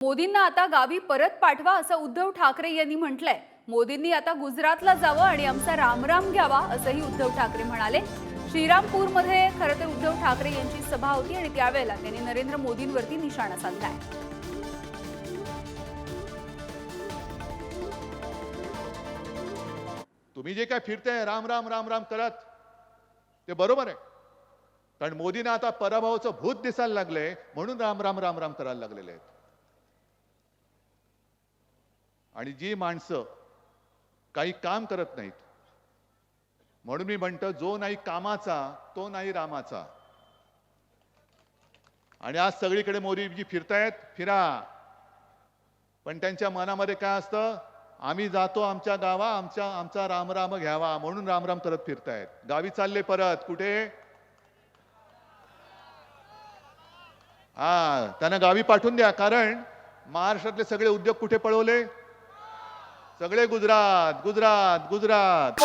मोदींना आता गावी परत पाठवा असं उद्धव ठाकरे यांनी म्हटलंय. मोदींनी आता गुजरातला जावं आणि आमचा रामराम घ्यावा असंही उद्धव ठाकरे म्हणाले. श्रीरामपूरमध्ये खरं तर उद्धव ठाकरे यांची सभा होती आणि त्यावेळेला त्यांनी नरेंद्र मोदींवरती निशाणा साधलाय. तुम्ही जे काय फिरते राम राम राम राम करत ते बरोबर आहे. कारण मोदींना आता पराभवाचं भूत दिसायला लागलंय म्हणून राम राम राम राम करायला लागलेले आहेत. आणि जी माणसं काही काम करत नाहीत. म्हणून मी म्हणतो जो नाही कामाचा तो नाही रामाचा. आणि आज सगळीकडे मोदीजी फिरतायत फिरा. पण त्यांच्या मनामध्ये काय असतं? आम्ही जातो आमच्या गावा आमच्या आमचा रामराम घ्यावा म्हणून रामराम करत फिरतायत. गावी चालले परत कुठे? हा त्यांना गावी पाठवून द्या कारण महाराष्ट्रातले सगळे उद्योग कुठे पळवले? सगळे गुजरात गुजरात गुजरात.